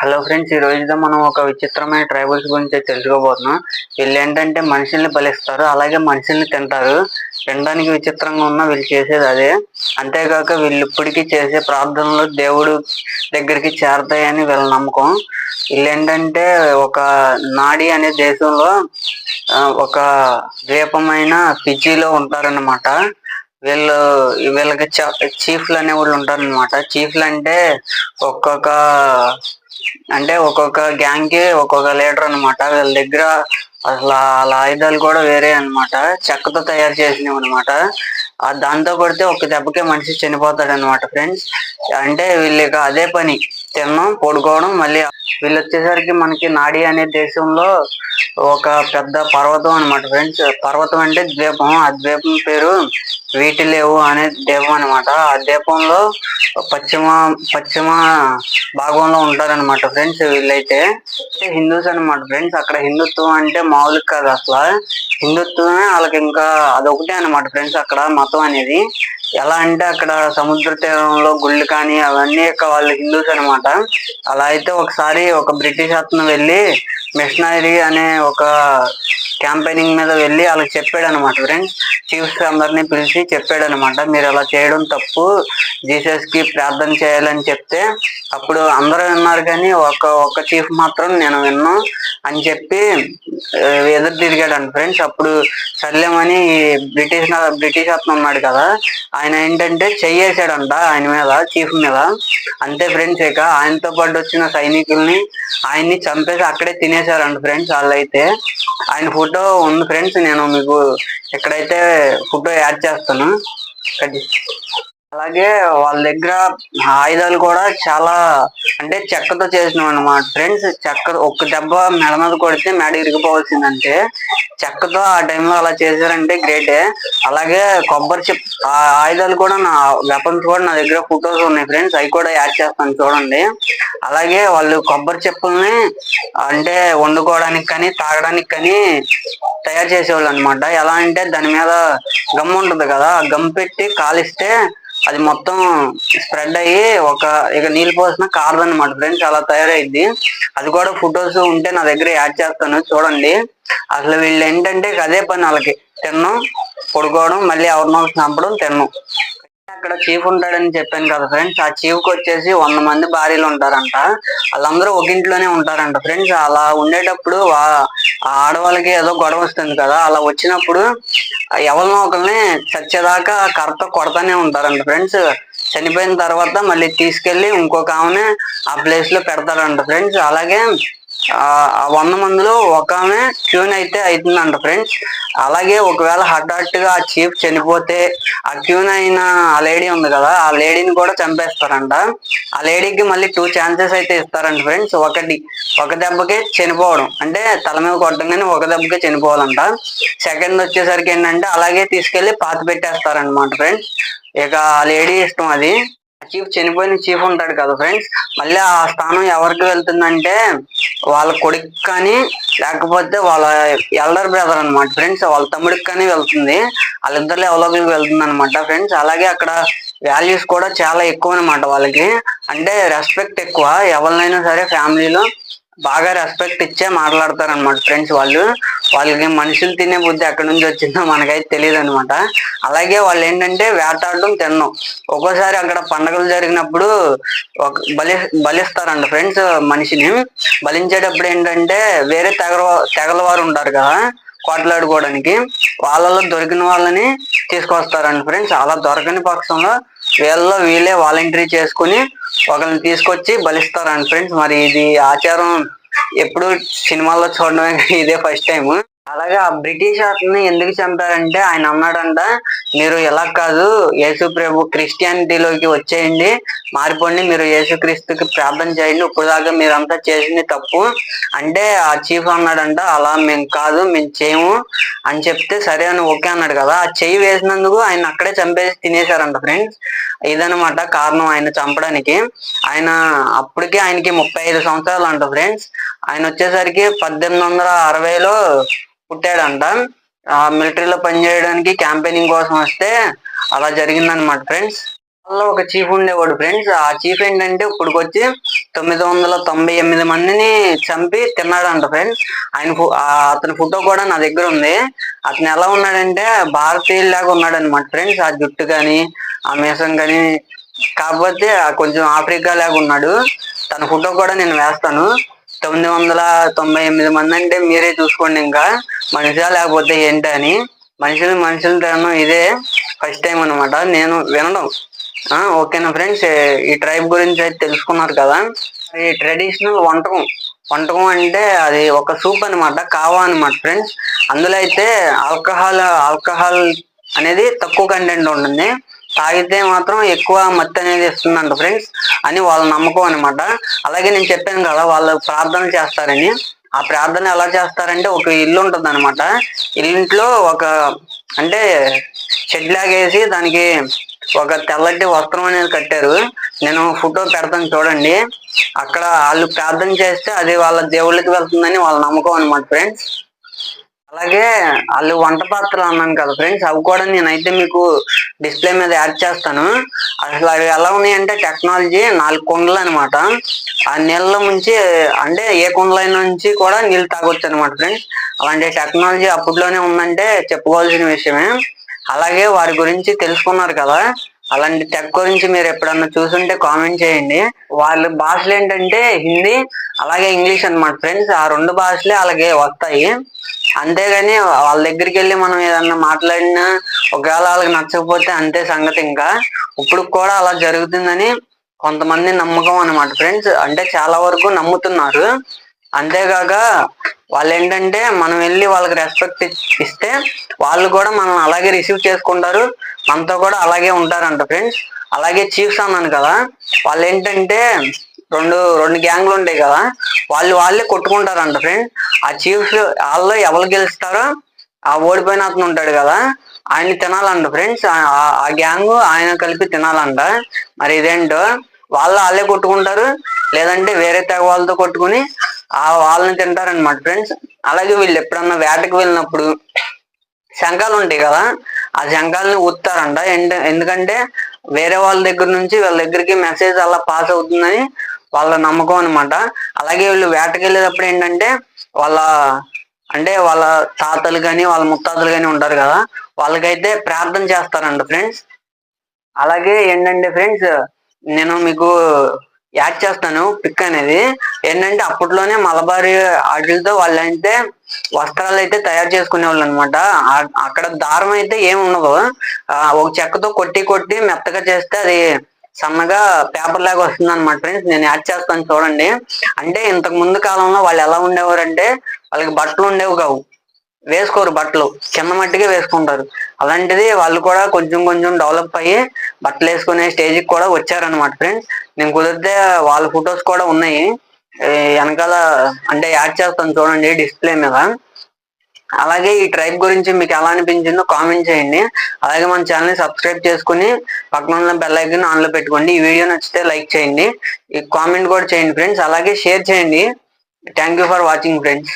Hello friends ఈ రోజుతో మనం ఒక విచిత్రమైన ట్రైబల్స్ గురించి తెలుసుకోబోతున్నాం. వీళ్ళు ఏంటంటే మనుషుల్ని బలిస్తారు అలాగే మనుషుల్ని తింటారు. తినడానికి విచిత్రంగా ఉన్న వీళ్ళు చేసేది అదే. అంతేకాక వీళ్ళు ఇప్పటికీ చేసే ప్రార్థనలు దేవుడు దగ్గరికి చేరతాయని వీళ్ళ నమ్మకం. వీళ్ళు ఏంటంటే ఒక నాడి అనే దేశంలో ఒక ద్వీపమైన పిచ్చిలో ఉంటారన్నమాట. వీళ్ళు వీళ్ళకి చీఫ్లు అనే వాళ్ళు ఉంటారన్నమాట. చీఫ్లు అంటే ఒక్కొక్క అంటే ఒక్కొక్క గ్యాంగ్కి ఒక్కొక్క లీటర్ అన్నమాట. వీళ్ళ దగ్గర అసలు వాళ్ళ ఆయుధాలు కూడా వేరే అన్నమాట. చెక్కతో తయారు చేసినవి అనమాట దాంతో కొడితే ఒక దెబ్బకే మనిషి చనిపోతాడు అనమాట ఫ్రెండ్స్ అంటే వీళ్ళకి అదే పని. తినడం పడుకోవడం. మళ్ళీ వీళ్ళు వచ్చేసరికి మనకి నాడి అనే దేశంలో ఒక పెద్ద పర్వతం అన్నమాట ఫ్రెండ్స్. పర్వతం అంటే ద్వీపం. ఆ ద్వీపం పేరు వీటి లేవు అనే ద్వీపం అన్నమాట. ఆ ద్వీపంలో పశ్చిమ పశ్చిమ భాగంలో ఉంటారన్నమాట ఫ్రెండ్స్ వీళ్ళైతే. హిందూస్ అన్నమాట ఫ్రెండ్స్. అక్కడ హిందుత్వం అంటే మామూలు కాదు అసలు. హిందుత్వమే వాళ్ళకి ఇంకా అదొకటే అన్నమాట ఫ్రెండ్స్ అక్కడ మతం అనేది. ఎలా అంటే అక్కడ సముద్ర తీరంలో గుళ్ళు కానీ అవన్నీ వాళ్ళు హిందూస్ అన్నమాట. అలా అయితే ఒకసారి ఒక బ్రిటిష్ అతను వెళ్ళి మిషనరీ అనే ఒక క్యాంపెయినింగ్ మీద వెళ్ళి వాళ్ళకి చెప్పాడు అనమాట ఫ్రెండ్స్. చీఫ్స్ అందరినీ పిలిచి చెప్పాడు అనమాట మీరు అలా చేయడం తప్పు. జీసస్కి ప్రార్థన చేయాలని చెప్తే అప్పుడు అందరూ విన్నారు కానీ ఒక ఒక చీఫ్ మాత్రం నేను విన్ను అని చెప్పి ఎదురు తిరిగాడు ఫ్రెండ్స్. అప్పుడు సర్లేమని ఈ బ్రిటిష్ బ్రిటిష్ అతను ఉన్నాడు కదా ఆయన ఏంటంటే చెయ్యేసాడంట ఆయన మీద చీఫ్ మీద. అంతే ఫ్రెండ్స్ ఇక. ఆయనతో పాటు వచ్చిన సైనికుల్ని ఆయన్ని చంపేసి అక్కడే తినేశారంట ఫ్రెండ్స్ వాళ్ళైతే. ఆయన ఫోటో ఉంది ఫ్రెండ్స్ నేను మీకు ఎక్కడైతే ఫోటో యాడ్ చేస్తాను అలాగే వాళ్ళ దగ్గర ఆయుధాలు కూడా చాలా అంటే చెక్కతో చేసినవి అనమాట ఫ్రెండ్స్ చెక్క ఒక్క దెబ్బ మెడ మీద కొడితే మెడ ఇరిగిపోవాల్సిందంటే చెక్కతో ఆ టైంలో అలా చేశారంటే గ్రేటే. అలాగే కొబ్బరి చెప్ ఆ ఆయుధాలు కూడా నా వెపన్స్ కూడా నా దగ్గర ఫొటోస్ ఉన్నాయి ఫ్రెండ్స్ అవి కూడా యాడ్ చేస్తాను చూడండి. అలాగే వాళ్ళు కొబ్బరి చెప్పుల్ని అంటే వండుకోవడానికి కానీ తాగడానికి కానీ తయారు చేసేవాళ్ళు అనమాట ఎలా అంటే దాని మీద గమ్ ఉంటుంది కదా ఆ గమ్ పెట్టి కాలిస్తే అది మొత్తం స్ప్రెడ్ అయ్యి ఒక ఇక నీళ్ళు పోసిన కారదు అనమాట ఫ్రెండ్స్ అలా తయారైద్ది. అది కూడా ఫొటోస్ ఉంటే నా దగ్గర యాడ్ చేస్తాను చూడండి. అసలు వీళ్ళు ఏంటంటే అదే పని వాళ్ళకి. తిన్నాం పడుకోవడం మళ్ళీ ఎవరినో చంపడం తిన్నాం. అక్కడ చీఫ్ ఉంటాడని చెప్పాను కదా ఫ్రెండ్స్. ఆ చీఫ్కి వచ్చేసి వంద మంది భార్యలు ఉంటారంట. వాళ్ళందరూ ఒక ఇంట్లోనే ఉంటారంట ఫ్రెండ్స్. అలా ఉండేటప్పుడు ఆ ఆడవాళ్ళకి ఏదో గొడవ వస్తుంది కదా అలా వచ్చినప్పుడు ఎవరినో ఒకరిని చచ్చేదాకా కర్రతో కొడతానే ఉంటారంట ఫ్రెండ్స్. చనిపోయిన తర్వాత మళ్ళీ తీసుకెళ్ళి ఇంకొక ఆమె ఆ ప్లేస్లో పెడతారంట ఫ్రెండ్స్. అలాగే ఆ వంద మందిలో ఒక ఆమె క్యూన్ అయితే అవుతుందంట ఫ్రెండ్స్ అలాగే ఒకవేళ హఠాత్గా ఆ చీఫ్ చనిపోతే ఆ క్యూన్ అయిన ఆ లేడీ ఉంది కదా ఆ లేడీని కూడా చంపేస్తారంట. ఆ లేడీకి మళ్ళీ టూ ఛాన్సెస్ అయితే ఇస్తారంట ఫ్రెండ్స్ ఒకటి ఒక దెబ్బకే చనిపోవడం. అంటే తల మీద కొట్టగానే ఒక దెబ్బకే చనిపోవాలంట. సెకండ్ వచ్చేసరికి ఏంటంటే అలాగే తీసుకెళ్ళి పాత పెట్టేస్తారనమాట ఫ్రెండ్స్ ఇక ఆ లేడీ ఇష్టం అది. చీఫ్ చనిపోయిన చీఫ్ ఉంటాడు కదా ఫ్రెండ్స్ మళ్ళీ ఆ స్థానం ఎవరికి వెళ్తుందంటే వాళ్ళ కొడుకు కానీ లేకపోతే వాళ్ళ ఎల్డర్ బ్రదర్ అనమాట ఫ్రెండ్స్ వాళ్ళ తమ్ముడికి కానీ వెళ్తుంది. వాళ్ళిద్దరిలో ఎవరికి వెళ్తుంది అనమాట ఫ్రెండ్స్ అలాగే అక్కడ వాల్యూస్ కూడా చాలా ఎక్కువ అనమాట వాళ్ళకి. అంటే రెస్పెక్ట్ ఎక్కువ. ఎవరినైనా సరే ఫ్యామిలీలో బాగా రెస్పెక్ట్ ఇచ్చే మాట్లాడతారు అనమాట ఫ్రెండ్స్ వాళ్ళు. వాళ్ళకి మనుషులు తినే బుద్ధి ఎక్కడి నుంచి వచ్చిందో మనకైతే తెలియదు అనమాట అలాగే వాళ్ళు ఏంటంటే వేటాడడం తినడం. ఒక్కోసారి అక్కడ పండగలు జరిగినప్పుడు ఒక బలి బలిస్తారంట ఫ్రెండ్స్ మనిషిని. బలించేటప్పుడు ఏంటంటే వేరే తెగల తెగల వారు ఉంటారు కదా కోట్లాడుకోవడానికి. వాళ్ళలో దొరికిన వాళ్ళని తీసుకొస్తారండి ఫ్రెండ్స్ అలా దొరకని పక్షంలో వీళ్ళలో వీళ్ళే వాలంటరీ చేసుకుని ఒకరిని తీసుకొచ్చి బలిస్తారంట ఫ్రెండ్స్ మరి ఇది ఆచారం ఎప్పుడు సినిమాల్లో చూడడమే ఇదే ఫస్ట్ టైం అలాగే ఆ బ్రిటిష్ అతన్ని ఎందుకు చంపారంటే ఆయన అన్నాడంట మీరు ఎలా కాదు యేసు ప్రభు క్రిస్టియానిటీలోకి వచ్చేయండి మారిపోండి మీరు యేసుక్రీస్తుకి ప్రార్థన చేయండి ఇప్పుడు దాకా మీరంతా చేసింది తప్పు. అంటే ఆ చీఫ్ అన్నాడంట అలా మేము కాదు మేము చేయము. అని చెప్తే సరే అని ఓకే అన్నాడు కదా. ఆ చెయ్యి వేసినందుకు ఆయన అక్కడే చంపేసి తినేశారంట ఫ్రెండ్స్. ఇదనమాట కారణం ఆయన చంపడానికి. ఆయన అప్పటికే ఆయనకి ముప్పై ఐదు సంవత్సరాలు అంట ఫ్రెండ్స్. ఆయన వచ్చేసరికి పద్దెనిమిది వందల అరవైలో పుట్టాడంట. ఆ మిలిటరీలో పనిచేయడానికి క్యాంపెయినింగ్ కోసం వస్తే అలా జరిగిందనమాట ఫ్రెండ్స్ వాళ్ళలో ఒక చీఫ్ ఉండేవాడు ఫ్రెండ్స్ ఆ చీఫ్ ఏంటంటే ఇప్పటికొచ్చి తొమ్మిది వందల తొంభై ఎనిమిది మందిని చంపి తిన్నాడంట ఫ్రెండ్స్ ఆయన ఆ అతని ఫోటో కూడా నా దగ్గర ఉంది. అతను ఎలా ఉన్నాడంటే భారతీయులాగా లాగా అనమాట ఫ్రెండ్స్ ఆ జుట్టు కానీ ఆ మీసం కానీ కాకపోతే ఆ కొంచెం ఆఫ్రికా లాగా ఉన్నాడు. తన ఫోటో కూడా నేను వేస్తాను. తొమ్మిది వందల తొంభై ఎనిమిది మంది అంటే మీరే చూసుకోండి ఇంకా. మనిషా లేకపోతే ఏంటి అని. మనుషులు మనుషులు తినడం ఇదే ఫస్ట్ టైం అన్నమాట. నేను వినడం. ఆ, ఓకేనా ఫ్రెండ్స్? ఈ ట్రైబ్ గురించి అయితే తెలుసుకున్నారు కదా. ఈ ట్రెడిషనల్ వంటకం. వంటకం అంటే అది ఒక సూప్ అన్నమాట కావా అన్నమాట ఫ్రెండ్స్. అందులో అయితే ఆల్కహాల్ ఆల్కహాల్ అనేది తక్కువ కంటెంట్ ఉంటుంది. తాగితే మాత్రం ఎక్కువ మత్తు అనేది ఇస్తుందంట ఫ్రెండ్స్ అని వాళ్ళ నమ్మకం అనమాట అలాగే నేను చెప్పాను కదా వాళ్ళు ప్రార్థన చేస్తారని. ఆ ప్రార్థన ఎలా చేస్తారంటే ఒక ఇల్లు ఉంటుంది అనమాట ఇంట్లో ఒక అంటే షెడ్ లాగేసి దానికి ఒక తెల్లటి వస్త్రం అనేది కట్టారు. నేను ఫోటో పెడతాను చూడండి. అక్కడ వాళ్ళు ప్రార్థన చేస్తే అది వాళ్ళ దేవుళ్ళకి వెళ్తుందని వాళ్ళ నమ్మకం అనమాట ఫ్రెండ్స్. అలాగే వాళ్ళు వంట పాత్రలు అన్నాను కదా ఫ్రెండ్స్ అవి కూడా నేనైతే మీకు డిస్ప్లే మీద యాడ్ చేస్తాను. అసలు అవి ఎలా ఉన్నాయంటే టెక్నాలజీ నాలుగు కుండలు అనమాట ఆ నీళ్ళ నుంచి అంటే ఏ కుండల నుంచి కూడా నీళ్ళు తాగొచ్చు అనమాట ఫ్రెండ్స్ అలాంటి టెక్నాలజీ అప్పట్లోనే ఉందంటే చెప్పుకోవాల్సిన విషయమే. అలాగే వారి గురించి తెలుసుకున్నారు కదా అలాంటి టెక్ గురించి మీరు ఎప్పుడన్నా చూసుంటే కామెంట్ చేయండి. వాళ్ళ భాషలు ఏంటంటే హిందీ అలాగే ఇంగ్లీష్ అన్నమాట ఫ్రెండ్స్ ఆ రెండు భాషలే అలాగే వస్తాయి. అంతేగాని వాళ్ళ దగ్గరికి వెళ్ళి మనం ఏదన్నా మాట్లాడినా ఒకవేళ వాళ్ళకి నచ్చకపోతే అంతే సంగతి ఇంకా. ఇప్పుడు కూడా అలా జరుగుతుందని కొంతమంది నమ్మకం అనమాట ఫ్రెండ్స్ అంటే చాలా వరకు నమ్ముతున్నారు. అంతేకాక వాళ్ళు ఏంటంటే మనం వెళ్ళి వాళ్ళకి రెస్పెక్ట్ ఇస్తే వాళ్ళు కూడా మనం అలాగే రిసీవ్ చేసుకుంటారు. మనతో కూడా అలాగే ఉంటారంట ఫ్రెండ్స్ అలాగే చీఫ్స్ అన్నాను కదా వాళ్ళు ఏంటంటే రెండు రెండు గ్యాంగ్లు ఉంటాయి కదా వాళ్ళు వాళ్ళే కొట్టుకుంటారంట ఫ్రెండ్స్ ఆ చీఫ్స్ వాళ్ళు ఎవరు గెలుస్తారో ఆ ఓడిపోయిన అతను ఉంటాడు కదా ఆయన్ని తినాలంట ఫ్రెండ్స్ ఆ గ్యాంగ్ ఆయన కలిపి తినాలంట. మరి ఇదేంటో వాళ్ళు వాళ్ళే కొట్టుకుంటారు. లేదంటే వేరే తెగ వాళ్ళతో కొట్టుకుని ఆ వాళ్ళని తింటారనమాట ఫ్రెండ్స్ అలాగే వీళ్ళు ఎప్పుడన్నా వేటకు వెళ్ళినప్పుడు శంఖాలు ఉంటాయి కదా ఆ శంఖాలని ఊతారంట ఎండ- ఎందుకంటే వేరే వాళ్ళ దగ్గర నుంచి వాళ్ళ దగ్గరికి మెసేజ్ అలా పాస్ అవుతుందని వాళ్ళ నమ్మకం అనమాట అలాగే వీళ్ళు వేటకి వెళ్ళేటప్పుడు ఏంటంటే వాళ్ళ అంటే వాళ్ళ తాతలు కానీ వాళ్ళ ముత్తాతలు కానీ ఉంటారు కదా వాళ్ళకైతే ప్రార్థన చేస్తారంట ఫ్రెండ్స్ అలాగే ఏంటంటే ఫ్రెండ్స్ నేను మీకు యాడ్ చేస్తాను పిక్ అనేది. ఏంటంటే అప్పట్లోనే మలబారి వాటితో వాళ్ళంటే వస్త్రాలు అయితే తయారు చేసుకునే వాళ్ళు అనమాట అక్కడ దారం అయితే ఏమి ఉండదు. ఒక చెక్కతో కొట్టి కొట్టి మెత్తగా చేస్తే అది సన్నగా పేపర్ లాగా వస్తుంది అనమాట ఫ్రెండ్స్ నేను యాడ్ చేస్తాను చూడండి. అంటే ఇంతకు ముందు కాలంలో వాళ్ళు ఎలా ఉండేవారంటే వాళ్ళకి బట్టలు ఉండేవి కావు. వేసుకోరు బట్టలు. చిన్న మట్టిగా వేసుకుంటారు. అలాంటిది వాళ్ళు కూడా కొంచెం కొంచెం డెవలప్ అయ్యి బట్టలు వేసుకునే స్టేజ్కి కూడా వచ్చారనమాట ఫ్రెండ్స్ నేను కుదిరితే వాళ్ళ ఫొటోస్ కూడా ఉన్నాయి. వెనకాల అంటే యాడ్ చేస్తాను చూడండి డిస్ప్లే మీద. అలాగే ఈ ట్రైబ్ గురించి మీకు ఎలా అనిపించిందో కామెంట్ చేయండి. అలాగే మన ఛానల్ని సబ్స్క్రైబ్ చేసుకుని పక్కన ఉన్న బెల్ ఆన్లో పెట్టుకోండి. ఈ వీడియో నచ్చితే లైక్ చేయండి. ఈ కామెంట్ కూడా చేయండి ఫ్రెండ్స్ అలాగే షేర్ చేయండి. Thank you for watching friends